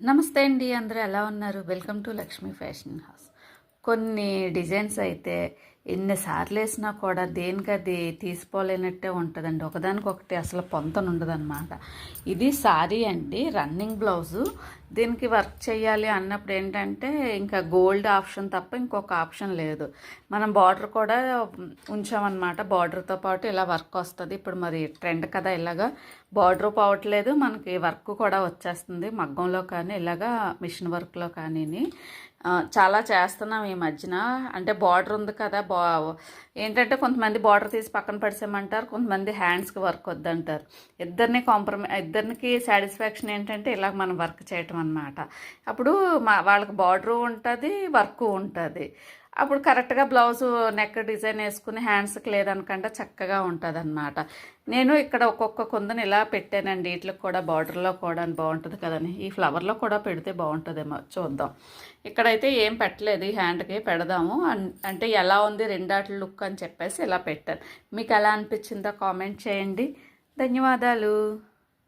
నమస్తే అండి అందరూ ఎలా ఉన్నారు? Welcome to Lakshmi fashion house. కొన్ని డిజైన్స్ అయితే ఎన్నిసార్లు వేసినా కూడా దేనికది తీసిపోలేనట్టే ఉంటుందండి. ఒకదానికొకటి అసలు పొంతన ఉండదన్నమాట. ఇది సారీ అండి రన్నింగ్ బ్లౌజు. దీనికి వర్క్ చేయాలి అన్నప్పుడు ఏంటంటే ఇంకా గోల్డ్ ఆప్షన్ తప్ప ఇంకొక ఆప్షన్ లేదు. మనం బార్డర్ కూడా ఉంచామన్నమాట. బార్డర్తో పాటు ఇలా వర్క్ వస్తుంది. ఇప్పుడు మరి ట్రెండ్ కదా ఇలాగా. బార్డర్ పోవట్లేదు మనకి వర్క్ కూడా వచ్చేస్తుంది. మగ్గంలో కానీ ఇలాగా మిషన్ వర్క్లో కానీ చాలా చేస్తున్నాం ఈ మధ్యన. అంటే బార్డర్ ఉంది కదా ఏంటంటే కొంతమంది బార్డర్ తీసి పక్కన పడిసేయమంటారు కొంతమంది హ్యాండ్స్కి వర్క్ వద్దంటారు. ఇద్దరిని కాంప్రమై ఇద్దరికి సాటిస్ఫాక్షన్ ఏంటంటే ఇలా మనం వర్క్ చేయటం అనమాట అప్పుడు మా వాళ్ళకి బార్డరు ఉంటుంది వర్క్ ఉంటుంది. అప్పుడు కరెక్ట్గా బ్లౌజ్ నెక్ డిజైన్ వేసుకుని హ్యాండ్స్కి లేదనకుండా చక్కగా ఉంటుంది అనమాట నేను ఇక్కడ ఒక్కొక్క కుందని ఇలా పెట్టానండి. వీటికి కూడా బార్డర్లో కూడా బాగుంటుంది కదని ఈ ఫ్లవర్లో కూడా పెడితే బాగుంటుందేమో చూద్దాం. ఇక్కడైతే ఏం పెట్టలేదు. ఈ హ్యాండ్కి పెడదాము. అన్- అంటే ఎలా ఉంది రెండాట్ల లుక్ అని చెప్పేసి ఇలా పెట్టాను. మీకు ఎలా అనిపించిందో కామెంట్ చేయండి. ధన్యవాదాలు.